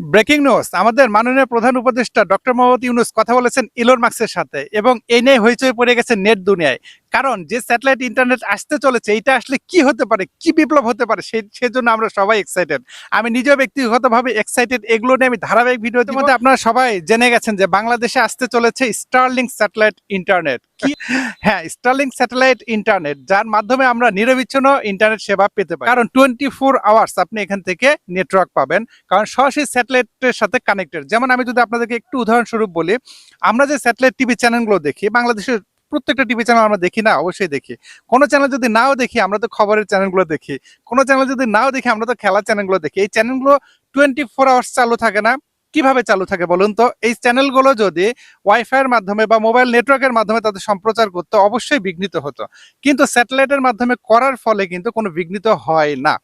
Breaking news, আমাদের মাননীয় প্রধান উপদেষ্টা ডক্টর মোহাম্মদ ইউনুস কথা বলেছেন ইলোন মার্কসের সাথে এবং এই নিয়ে হইচই পড়ে গেছে নেট দুনিয়ায়। কারণ যে স্যাটেলাইট ইন্টারনেট আসতে চলেছে এটা আসলে কি হতে পারে কি বিপ্লব হতে পারে সেই সেজন্য আমরা সবাই এক্সাইটেড আমি নিজেও ব্যক্তিগতভাবে এক্সাইটেড এগুলো নিয়ে আমি ধারাবাহিক ভিডিওতে মধ্যে আপনারা সবাই জেনে গেছেন যে বাংলাদেশে আসতে চলেছে স্টারলিং স্যাটেলাইট ইন্টারনেট কি? হ্যাঁ স্টারলিং স্যাটেলাইট ইন্টারনেট যার মাধ্যমে আমরা নিরবিচ্ছিন্ন ইন্টারনেট সেবা পেতে পারি। কারণ টোয়েন্টি ফোর আওয়ার্স আপনি এখান থেকে নেটওয়ার্ক পাবেন কারণ সরাসরি স্যাটেলাইটের সাথে কানেক্টেড যেমন আমি যদি আপনাদেরকে একটু উদাহরণস্বরূপ বলি আমরা যে স্যাটেলাইট টিভি চ্যানেলগুলো দেখি বাংলাদেশের প্রত্যেকটা টিভি চ্যানেল আমরা দেখি না, অবশ্যই দেখি। কোনো চ্যানেল যদি নাও দেখি, আমরা তো খবরের চ্যানেলগুলো দেখি। কোনো চ্যানেল যদি নাও দেখি, আমরা তো খেলার চ্যানেলগুলো দেখি। এই চ্যানেলগুলো টোয়েন্টি ফোর আওয়ার্স চালু থাকে না। কীভাবে চালু থাকে বলুন তো? এই চ্যানেলগুলো যদি ওয়াইফাইয়ের মাধ্যমে বা মোবাইল নেটওয়ার্কের মাধ্যমে তাদের সম্প্রচার করতে, অবশ্যই বিঘ্নিত হতো। কিন্তু স্যাটেলাইটের মাধ্যমে করার ফলে কিন্তু কোনো বিঘ্নিত হয় না।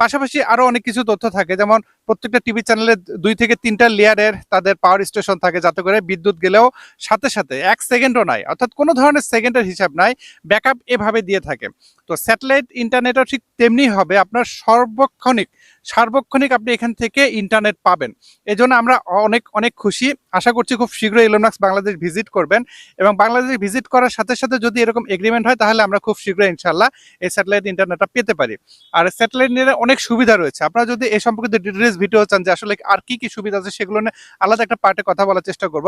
পাশাপাশি আরও অনেক কিছু তথ্য থাকে। যেমন প্রত্যেকটা টিভি চ্যানেলে দুই থেকে তিনটা লেয়ারের তাদের পাওয়ার স্টেশন থাকে, যাতে করে বিদ্যুৎ গেলেও সাথে সাথে এক সেকেন্ডও নাই। অর্থাৎ কোনো ধরনের সেকেন্ডের হিসাব নাই ব্যাকআপ এভাবে দিয়ে থাকে। তো স্যাটেলাইট ইন্টারনেটও ঠিক তেমনি হবে। আপনার সর্বক্ষণিক সার্বক্ষণিক আপনি এখান থেকে ইন্টারনেট পাবেন। এজন্য আমরা অনেক অনেক খুশি। আশা করছি খুব শীঘ্রই ইলোনাক্স বাংলাদেশ ভিজিট করবেন এবং বাংলাদেশ ভিজিট করার সাথে সাথে যদি এরকম এগ্রিমেন্ট হয়, তাহলে আমরা খুব শীঘ্রই ইনশাল্লাহ এই স্যাটেলাইট ইন্টারনেটটা পেতে পারি। আর স্যাটেলাইট নিয়ে অনেক সুবিধা রয়েছে। আপনারা যদি এই সম্পর্কিত ডিটেলস ভিডিও চান যে আসলে আর কি কি সুবিধা আছে, সেগুলো নিয়ে আলাদা একটা পার্টে কথা বলার চেষ্টা করব।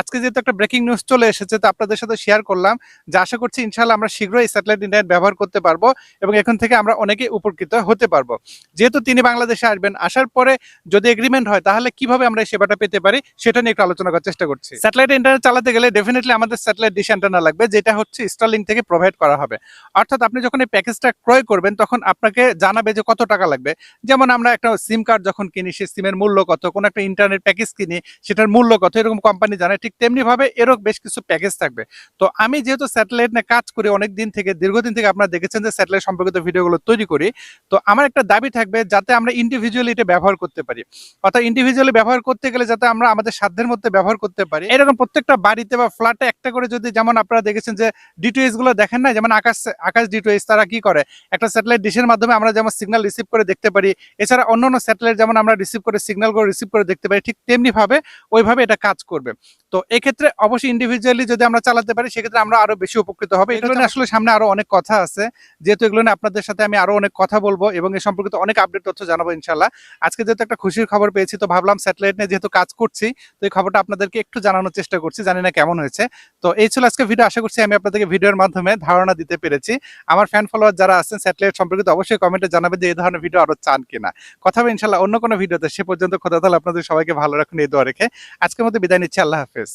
আজকে যেহেতু একটা ব্রেকিং নিউজ চলে এসেছে, তো আপনাদের সাথে শেয়ার করলাম যে আশা করছি ইনশাল্লাহ আমরা শীঘ্রই স্যাটেলাইট ইন্টারনেট ব্যবহার করতে পারব এবং এখন থেকে আমরা অনেকে উপকৃত হতে পারব। যেহেতু তিনি বাংলাদেশে আসবেন, আসার পরে যদি এগ্রিমেন্ট হয়, তাহলে কীভাবে আমরা এই সেবাটা পেতে পারি, সেটা নিয়ে একটু আলোচনা করার চেষ্টা করছি। স্যাটেলাইট ইন্টারনেট চালাতে গেলে ডেফিনেটলি আমাদের স্যাটেলাইট ডিশ অ্যান্টেনা লাগবে, যেটা হচ্ছে স্টারলিং থেকে প্রোভাইড করা হবে। অর্থাৎ আপনি যখন এই প্যাকেজটা ক্রয় করবেন, তখন আপনাকে জানাবে যে কত টাকা লাগবে। যেমন আমরা একটা সিম কার্ড যখন কিনি, সেই সিমের মূল্য কত, কোনো একটা ইন্টারনেট প্যাকেজ কিনি, সেটার মূল্য কত, এরকম কোম্পানি জানায়। ঠিক তেমনি ভাবে এরকম বেশ কিছু প্যাকেজ থাকবে। তো আমি যেহেতু স্যাটেলাইট নিয়ে কাজ করি, অনেক দিন থেকে, দীর্ঘদিন থেকে আপনারা দেখেছেন যে স্যাটেলাইট সম্পর্কিত ভিডিওগুলো তৈরি করি। তো আমার একটা দাবি থাকবে, যাতে আমরা ইন্ডিভিজুয়ালি এটা ব্যবহার করতে পারি। অর্থাৎ ইন্ডিভিজুয়ালি ব্যবহার করতে গেলে যাতে আমরা আমাদের সাধ্যের মধ্যে ব্যবহার করতে পারি। এরকম প্রত্যেকটা বাড়িতে বা ফ্ল্যাটে একটা করে যদি যেমন আপনারা দেখেছেন যে ডিটিএসগুলো দেখেন না যেমন আকাশ আকাশ ডিটিএস তারা কি করে? একটা স্যাটেলাইট ডিশের মাধ্যমে আমরা যেমন সিগন্যাল রিসিভ করে দেখতে পারি এছাড়া অন্য অন্য স্যাটেলাইট যেমন আমরা রিসিভ করে সিগন্যাল করে রিসিভ করে দেখতে পারি ঠিক তেমনি ভাবে ওইভাবে এটা কাজ করবে। তো এক্ষেত্রে অবশ্যই ইন্ডিভিজুয়ালি যদি আমরা চালাতে পারি সেক্ষেত্রে আমরা আরও বেশি উপকৃত হবে। এগুলো আসলে সামনে আরও অনেক কথা আছে। যেহেতু এগুলো নিয়ে আপনাদের সাথে আমি আরও অনেক কথা বলব এবং এ সম্পর্কিত অনেক আপডেট তথ্য জানাব ইনশাল্লাহ আজকে যেহেতু একটা খুশির খবর পেয়েছি, তো ভাবলাম স্যাটেলাইট নিয়ে যেহেতু কাজ করছি, তো এই খবরটা আপনাদেরকে একটু জানানোর চেষ্টা করছি, জানি না কেমন হয়েছে। তো এই ছিল আজকে ভিডিও, আশা করছি আমি আপনাদেরকে ভিডিওর মাধ্যমে ধারণা দিতে পেরেছি। আমার ফ্যান ফলোয়ার যারা আছেন, স্যাটেলাইট সম্পর্কিত অবশ্যই কমেন্টে জানাবেন যে এই ধরনের ভিডিও আরও চান কিনা। কথা হবে ইনশাল্লাহ অন্য কোনো ভিডিওতে, সে পর্যন্ত খোদা তাহলে আপনাদের সবাইকে ভালো রাখুন, এই দোয়া রেখে। আজকের মধ্যে বিদায় নিচ্ছি, আল্লাহ হাফেজ।